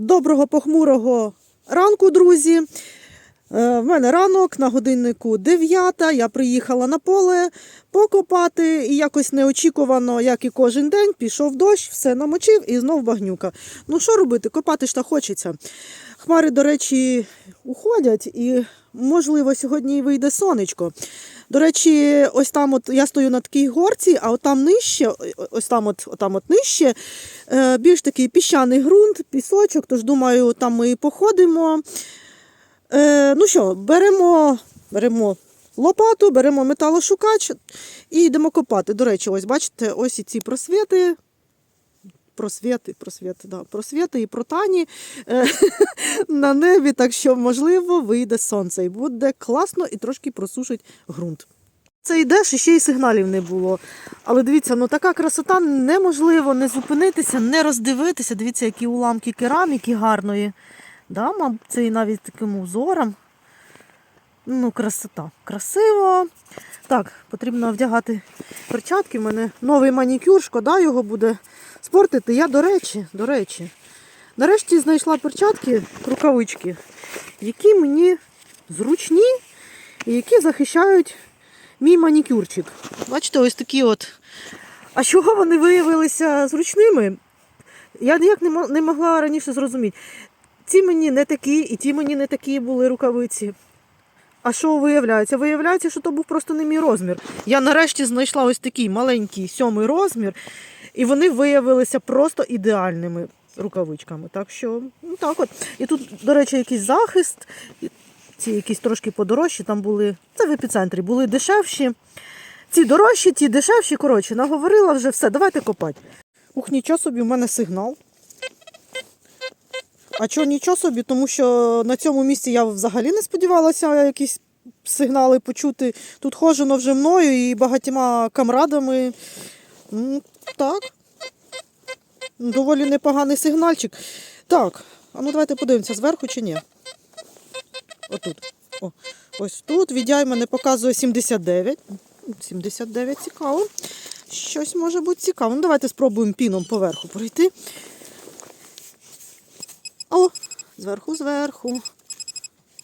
Доброго похмурого ранку, друзі. Е, В мене ранок на годиннику 9. Я приїхала на поле покопати і якось неочікувано, як і кожен день, пішов дощ, все намочив і знов багнюка. Ну що робити? Копати ж та хочеться. Хмари, до речі, уходять, і, можливо, сьогодні і вийде сонечко. До речі, ось там от я стою на такій горці, а от там нижче, ось там от, там от нижче, е, більш такий піщаний ґрунт, пісочок, тож думаю, там ми і походимо. Е, ну що, беремо, беремо лопату, беремо металошукач і йдемо копати. До речі, ось бачите, ось і ці просвіти. Просвіти, просвіти, да, просвіти і протані е, на небі, так що, можливо, вийде сонце і буде класно і трошки просушить ґрунт. Це йдеш і ще й сигналів не було. Але дивіться, ну така красота неможливо не зупинитися, не роздивитися. Дивіться, які уламки кераміки гарної. Да, це і навіть таким узором. Ну, красота. Красиво. Так, потрібно вдягати перчатки. У мене новий манікюр, шкода його буде спортити. Я, до речі, до речі, нарешті знайшла перчатки, рукавички, які мені зручні і які захищають мій манікюрчик. Бачите, ось такі от. А чого вони виявилися зручними? Я ніяк не могла раніше зрозуміти. Ці мені не такі, і ті мені не такі були рукавиці. А що виявляється? Виявляється, що то був просто не мій розмір. Я нарешті знайшла ось такий маленький сьомий розмір, і вони виявилися просто ідеальними рукавичками. Так що, ну так от. І тут, до речі, якийсь захист, ці якісь трошки подорожчі, там були, це в епіцентрі, були дешевші. Ці дорожчі, ті дешевші. Коротше, наговорила вже все, давайте копати. Ух, нічого собі, у мене сигнал. А чого нічого собі, тому що на цьому місці я взагалі не сподівалася якісь сигнали почути. Тут ходжено вже мною і багатьма камрадами. М, Так. Доволі непоганий сигнальчик. Так, а ну давайте подивимося, зверху чи ні. Отут. О, ось тут. Відяй мене показує 79. 79 цікаво. Щось може бути цікаво. Ну, давайте спробуємо піном поверху пройти. О, зверху, зверху.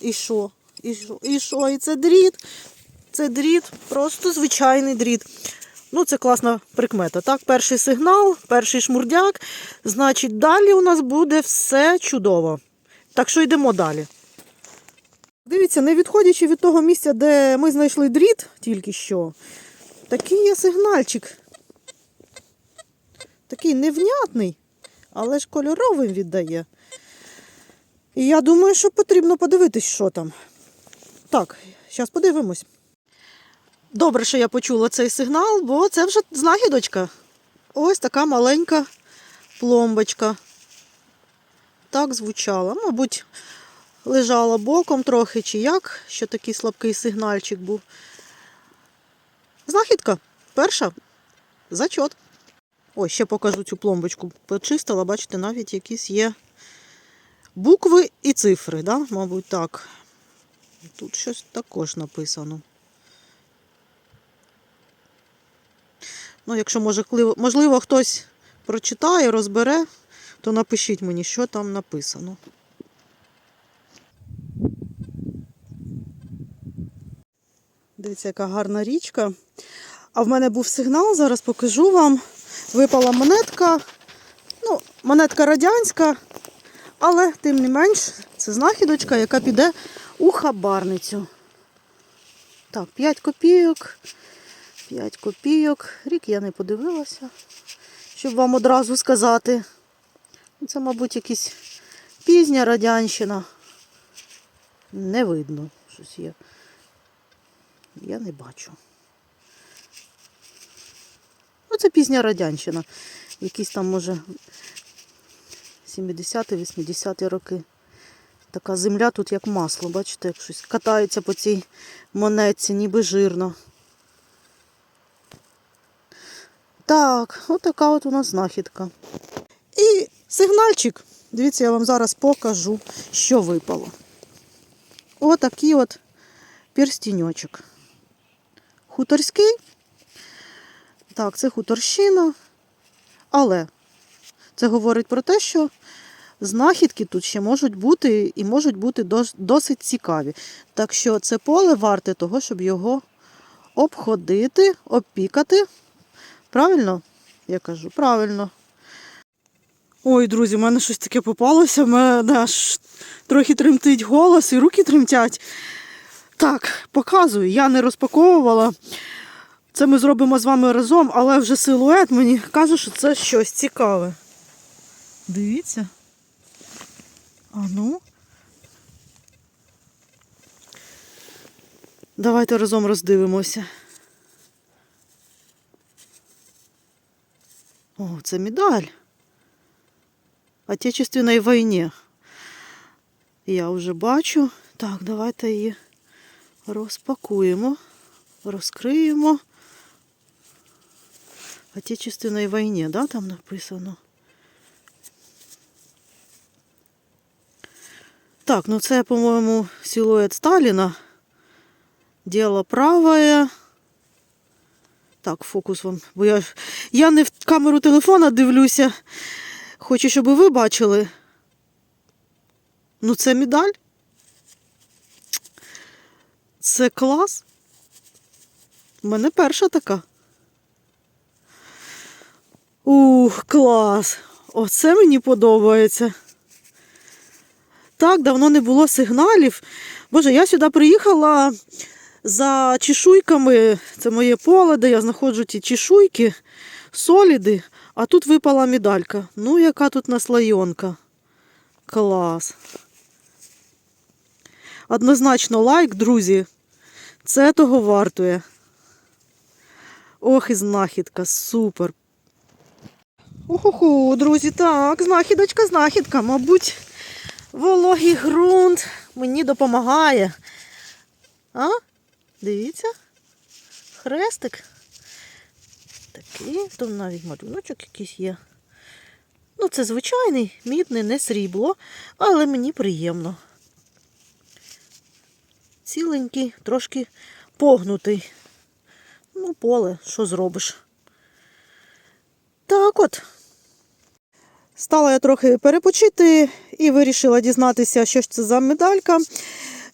І що? І що? І що? І це дріт. Це дріт, просто звичайний дріт. Ну, це класна прикмета. Так, перший сигнал, перший шмурдяк. Значить, далі у нас буде все чудово. Так що йдемо далі. Дивіться, не відходячи від того місця, де ми знайшли дріт тільки що, такий є сигнальчик. Такий невнятний, але ж кольоровим віддає. І я думаю, що потрібно подивитись, що там. Так, зараз подивимось. Добре, що я почула цей сигнал, бо це вже знахідочка. Ось така маленька пломбочка. Так звучала. Мабуть, лежала боком трохи, чи як, що такий слабкий сигнальчик був. Знахідка. Перша. Зачот. Ось, ще покажу цю пломбочку. Почистила, бачите, навіть якісь є букви і цифри, да? мабуть, так. Тут щось також написано. Ну, якщо може, можливо, хтось прочитає, розбере, то напишіть мені, що там написано. Дивіться, яка гарна річка. А в мене був сигнал, зараз покажу вам. Випала монетка. Ну, монетка радянська, але тим не менш, це знахідочка, яка піде у хабарницю. Так, 5 копійок. 5 копійок. Рік я не подивилася, щоб вам одразу сказати. Ну, Це, мабуть, якась пізня радянщина. Не видно, щось є. Я не бачу. Ну, це пізня радянщина. Якісь там, може, 70-80-ті роки. Така земля тут як масло, бачите, як щось катається по цій монетці, ніби жирно. Так, отака от у нас знахідка. І сигнальчик. Дивіться, я вам зараз покажу, що випало. Отакий от перстіньочок. Хуторський. Так, це хуторщина. Але це говорить про те, що знахідки тут ще можуть бути і можуть бути досить цікаві. Так що це поле варте того, щоб його обходити, обпікати. Правильно? Я кажу, правильно. Ой, друзі, в мене щось таке попалося, в мене аж трохи тремтить голос і руки тремтять. Так, показую, я не розпаковувала. Це ми зробимо з вами разом, але вже силует мені каже, що це щось цікаве. Дивіться. А ну. Давайте разом роздивимося. О, це медаль. Отечественной війні. Я вже бачу. Так, давайте її розпакуємо, розкриємо. Отечественной війні, да, там написано. Так, ну це, по-моєму, силует Сталіна. Діло праве. Так, фокус вам. Бо я, я не в камеру телефона дивлюся. Хочу, щоб ви бачили. Ну, це медаль. Це клас. У мене перша така. Ух, клас! Оце мені подобається. Так, давно не було сигналів. Боже, я сюди приїхала за чешуйками. Це моє поле, де я знаходжу ті чешуйки, соліди, а тут випала медалька. Ну, яка тут наслайонка. Клас. Однозначно лайк, друзі. Це того вартує. Ох, і знахідка, супер. Уху, друзі, так, знахідочка, знахідка. Мабуть, вологий ґрунт мені допомагає. А? Дивіться. Хрестик. Такий, там навіть малюночок якийсь є. Ну, це звичайний, мідний, не срібло, але мені приємно. Ціленький, трошки погнутий. Ну, поле, що зробиш? Так от. Стала я трохи перепочити і вирішила дізнатися, що ж це за медалька.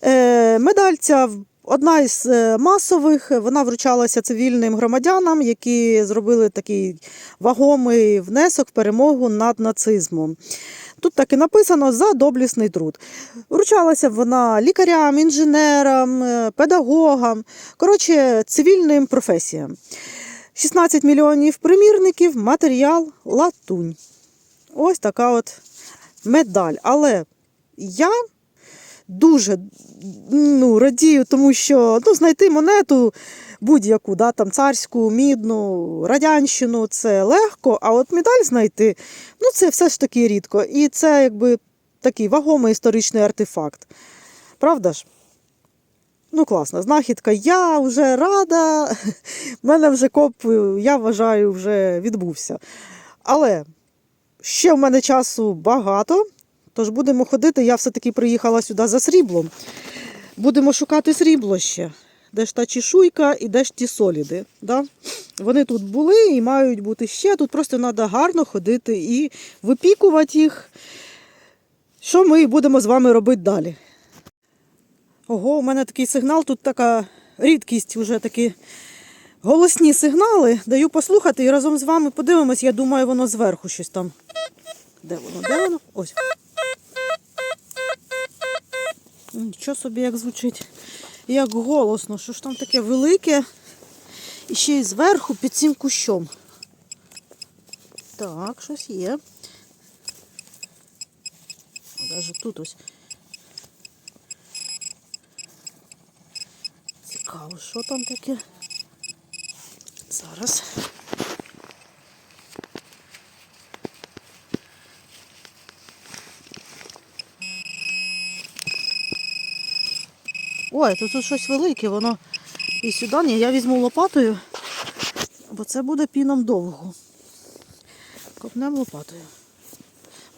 Е, медаль ця одна із е, масових, вона вручалася цивільним громадянам, які зробили такий вагомий внесок в перемогу над нацизмом. Тут так і написано за доблісний труд. Вручалася вона лікарям, інженерам, е, педагогам, коротше, цивільним професіям. 16 мільйонів примірників, матеріал, латунь. Ось така от медаль. Але я дуже ну, радію, тому що ну, знайти монету будь-яку, да, там царську, мідну, радянщину це легко, а от медаль знайти ну, це все ж таки рідко. І це якби такий вагомий історичний артефакт. Правда ж? Ну, класна знахідка. Я вже рада. У мене вже коп, я вважаю, вже відбувся. Але ще в мене часу багато, тож будемо ходити. Я все-таки приїхала сюди за сріблом. Будемо шукати срібло ще. Де ж та чешуйка і де ж ті соліди. Да? Вони тут були і мають бути ще. Тут просто треба гарно ходити і випікувати їх. Що ми будемо з вами робити далі? Ого, у мене такий сигнал, тут така рідкість, вже такі голосні сигнали. Даю послухати і разом з вами подивимось. Я думаю, воно зверху щось там. Де воно? Де воно? Ось. Нічого собі як звучить. Як голосно, що ж там таке велике. І ще й зверху під цим кущом. Так, щось є. Навіть тут ось. Цікаво, що там таке? Зараз. Ой, тут, щось велике, воно і сюди. Ні, я візьму лопатою, бо це буде піном довго. Копнемо лопатою.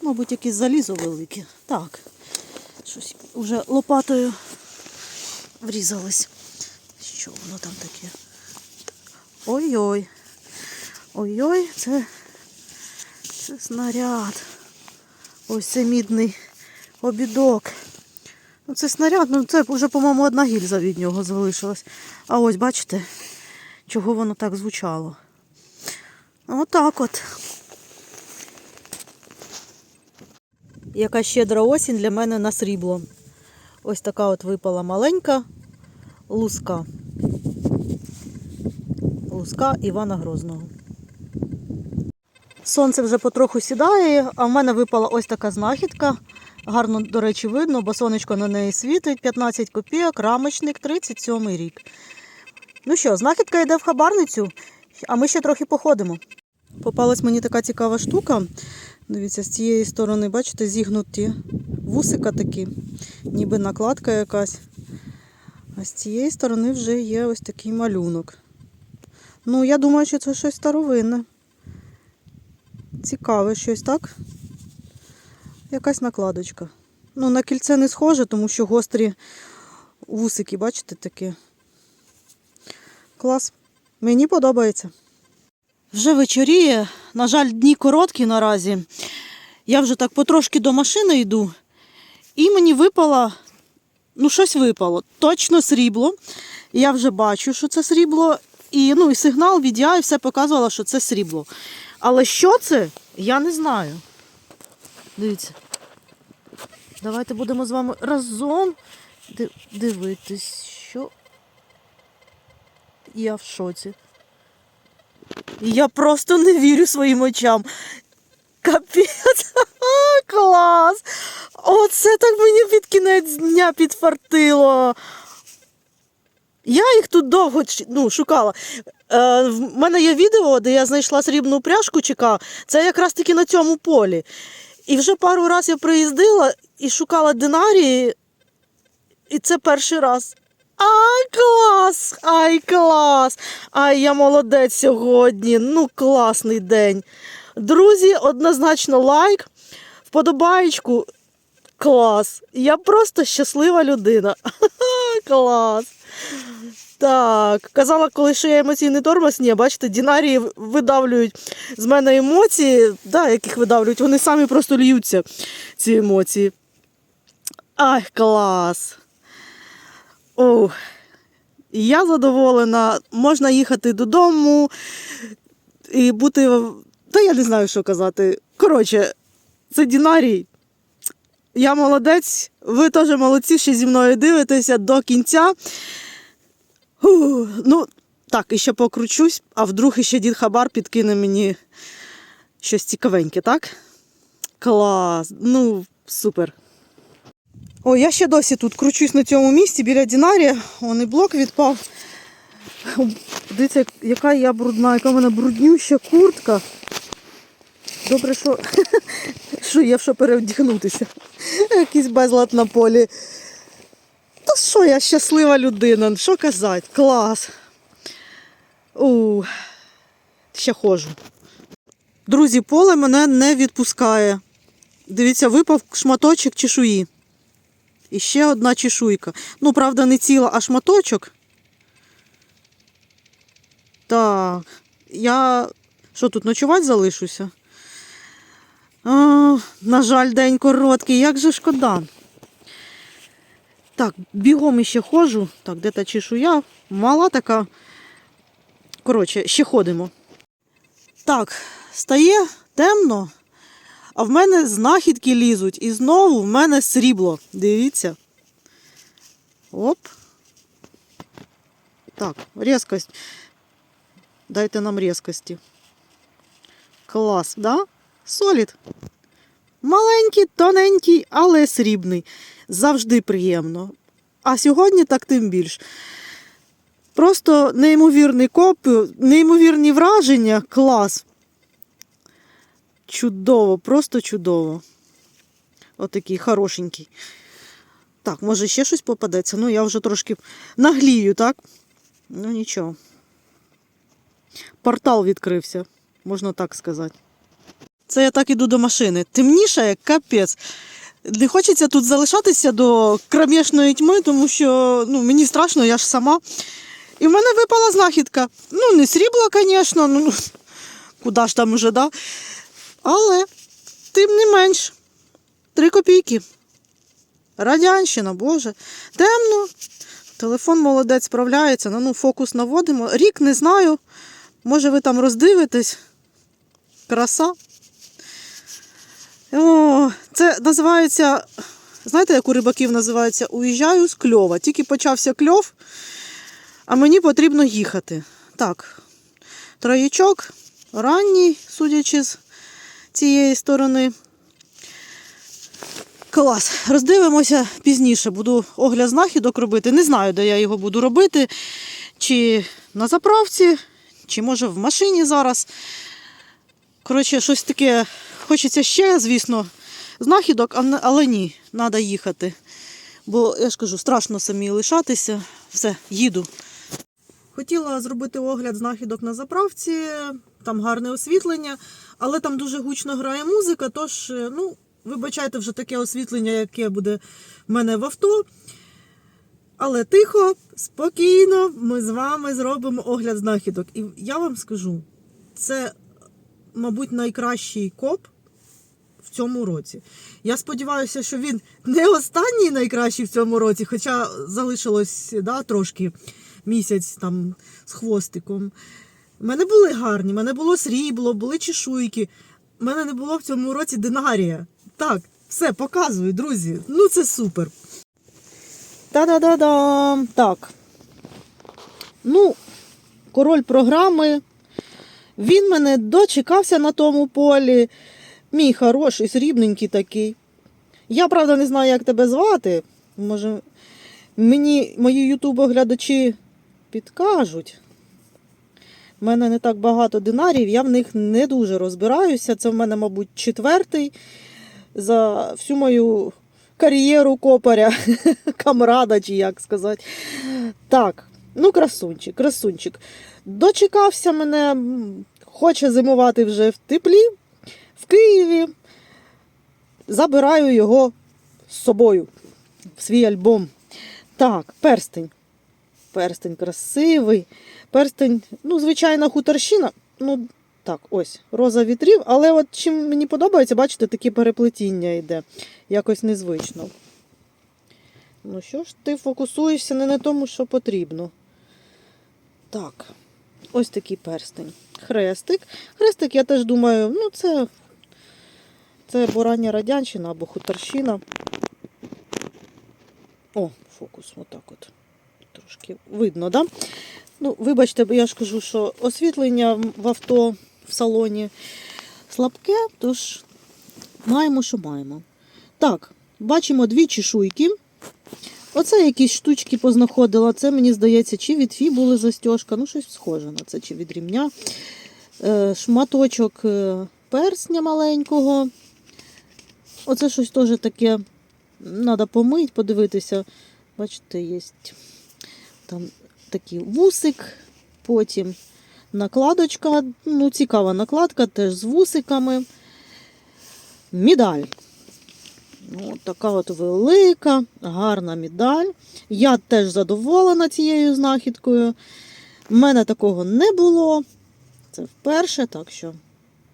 Мабуть, якесь залізо велике. Так, щось вже лопатою врізалось. Що воно там таке? Ой-ой. Ой-ой, це, це снаряд. Ось це мідний обідок. Ну, це снаряд, ну це вже, по-моєму, одна гільза від нього залишилась. А ось, бачите, чого воно так звучало. Отак от. Яка щедра осінь для мене на срібло. Ось така от випала маленька луска. Луска Івана Грозного. Сонце вже потроху сідає, а в мене випала ось така знахідка. Гарно, до речі, видно, бо сонечко на неї світить. 15 копійок, рамочник, 37 рік. Ну що, знахідка йде в хабарницю, а ми ще трохи походимо. Попалась мені така цікава штука. Дивіться, з цієї сторони, бачите, зігнуті вусика такі, ніби накладка якась. А з цієї сторони вже є ось такий малюнок. Ну, я думаю, що це щось старовинне. Цікаве щось, так? Якась накладочка. Ну, на кільце не схоже, тому що гострі вусики, бачите, такі. Клас. Мені подобається. Вже вечоріє. На жаль, дні короткі наразі. Я вже так потрошки до машини йду, і мені випало, ну, щось випало. Точно срібло. Я вже бачу, що це срібло. І, ну, і сигнал від я, і все показувало, що це срібло. Але що це, я не знаю. Дивіться. Давайте будемо з вами разом дивитись, що. Я в шоці. Я просто не вірю своїм очам. Капець, клас! Оце так мені під кінець дня підфартило. Я їх тут довго ну, шукала. Е, в мене є відео, де я знайшла срібну пряжку ЧК. Це якраз таки на цьому полі. І вже пару разів я приїздила і шукала динарії, і це перший раз. Ай, клас! Ай, клас! Ай, я молодець сьогодні. Ну, класний день. Друзі, однозначно лайк, вподобаєчку. Клас. Я просто щаслива людина. Клас. Так, казала, коли що я емоційний тормоз, ні, бачите, дінарії видавлюють з мене емоції, да, яких видавлюють, вони самі просто льються, ці емоції. Ай, клас. Ох, я задоволена, можна їхати додому і бути. Та я не знаю, що казати. Коротше, це Дінарій. Я молодець, ви теж молодці, що зі мною дивитеся до кінця. Ну, так, і ще покручусь, а вдруг іще дід Хабар підкине мені щось цікавеньке, так? Клас, ну, супер. О, я ще досі тут кручусь на цьому місці біля Дінарія. Он і блок відпав. Дивіться, яка я брудна, яка в мене бруднюща куртка. Добре, що, що є що перевдягнутися. Якийсь безлад на полі. Та що я щаслива людина, що казати? Клас. У, ще ходжу. Друзі, поле мене не відпускає. Дивіться, випав шматочок чешуї. І ще одна чешуйка. Ну, правда, не ціла, а шматочок. Так, я що тут ночувати залишуся? А, на жаль, день короткий, як же шкода. Так, бігом іще ходжу. Так, де та чешуя? Мала така. Коротше, ще ходимо. Так, стає темно, а в мене знахідки лізуть. І знову в мене срібло. Дивіться. Оп. Так, різкость. Дайте нам різкості. Клас, да? Солід. Маленький, тоненький, але срібний. Завжди приємно. А сьогодні так тим більш. Просто неймовірний коп, неймовірні враження. Клас. Чудово, просто чудово. Отакий хорошенький. Так, може ще щось попадеться. Ну, я вже трошки наглію, так? Ну нічого. Портал відкрився, можна так сказати. Це я так іду до машини. Темніше, як капець. Не хочеться тут залишатися до кромішної тьми, тому що ну, мені страшно, я ж сама. І в мене випала знахідка. Ну, не срібло, звісно, ну куди ж там уже, да? Але, тим не менш, 3 копійки. Радянщина, Боже. Темно. Телефон молодець справляється. Ну, ну, фокус наводимо. Рік не знаю. Може, ви там роздивитесь. Краса. О, це називається. Знаєте, як у рибаків називається? Уїжджаю з кльова. Тільки почався кльов, а мені потрібно їхати. Так, троєчок, ранній, судячи з цієї сторони. Клас. Роздивимося пізніше. Буду огляд знахідок робити. Не знаю, де я його буду робити. Чи на заправці, чи може в машині зараз. Коротше, щось таке. Хочеться ще, звісно, знахідок, але ні, треба їхати. Бо я ж кажу, страшно самі лишатися. Все, їду. Хотіла зробити огляд знахідок на заправці, там гарне освітлення, але там дуже гучно грає музика, тож, е, ну, вибачайте вже таке освітлення, яке буде в мене в авто. Але тихо, спокійно, ми з вами зробимо огляд знахідок. І я вам скажу, це, мабуть, найкращий коп в цьому році. Я сподіваюся, що він не останній найкращий в цьому році, хоча залишилось да, трошки місяць там з хвостиком. У мене були гарні, мене було срібло, були чешуйки. У мене не було в цьому році динарія. Так, все, показую, друзі. Ну це супер. Та-да-да-дам. Так. Ну, король програми. Він мене дочекався на тому полі. Мій хороший, срібненький такий. Я, правда, не знаю, як тебе звати. Може, мені мої ютуб-оглядачі підкажуть. У мене не так багато динарів, я в них не дуже розбираюся. Це в мене, мабуть, четвертий за всю мою кар'єру копаря, камрада, чи як сказати. Так, ну, красунчик, красунчик. Дочекався мене, хоче зимувати вже в теплі, в Києві. Забираю його з собою в свій альбом. Так, перстень. Перстень красивий. Перстень, ну, звичайна хуторщина. Ну, так, ось, роза вітрів. Але от чим мені подобається, бачите, таке переплетіння йде. Якось незвично. Ну що ж, ти фокусуєшся не на тому, що потрібно. Так, ось такий перстень. Хрестик. Хрестик, я теж думаю, ну це, це або радянщина, або хуторщина. О, фокус, отак от. Трошки видно, да? Ну, вибачте, я ж кажу, що освітлення в авто в салоні слабке, тож маємо, що маємо. Так, бачимо дві чешуйки. Оце якісь штучки познаходила. Це, мені здається, чи від фі були ну щось схоже на це, чи від рівня. Е, шматочок е, персня маленького. Оце щось теж таке. Треба помити, подивитися. Бачите, є там такий вусик, потім накладочка. Ну, цікава накладка, теж з вусиками. Медаль. Ну, от така от велика, гарна медаль. Я теж задоволена цією знахідкою. У мене такого не було. Це вперше, так що,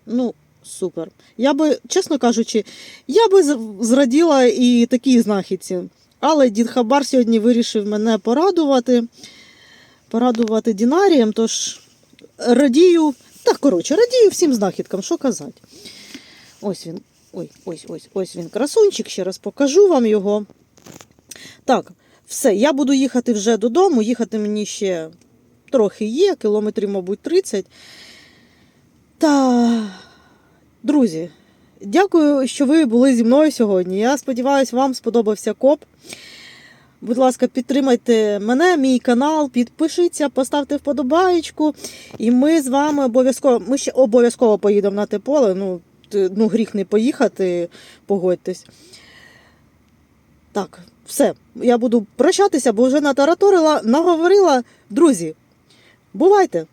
ну, супер. Я би, чесно кажучи, я би зраділа і такій знахідці. Але дід Хабар сьогодні вирішив мене порадувати. Порадувати дінарієм, тож радію. Так, коротше, радію всім знахідкам, що казати. Ось він. Ой, ось, ось, ось він красунчик, ще раз покажу вам його. Так, все, я буду їхати вже додому. Їхати мені ще трохи є, кілометрів, мабуть, 30. Та, друзі, дякую, що ви були зі мною сьогодні. Я сподіваюся, вам сподобався коп. Будь ласка, підтримайте мене, мій канал, підпишіться, поставте вподобаєчку. І ми з вами обов'язково. Ми ще обов'язково поїдемо на те поле. Ну, ну, гріх не поїхати, погодьтесь. Так, все. Я буду прощатися, бо вже натараторила, наговорила. Друзі, бувайте!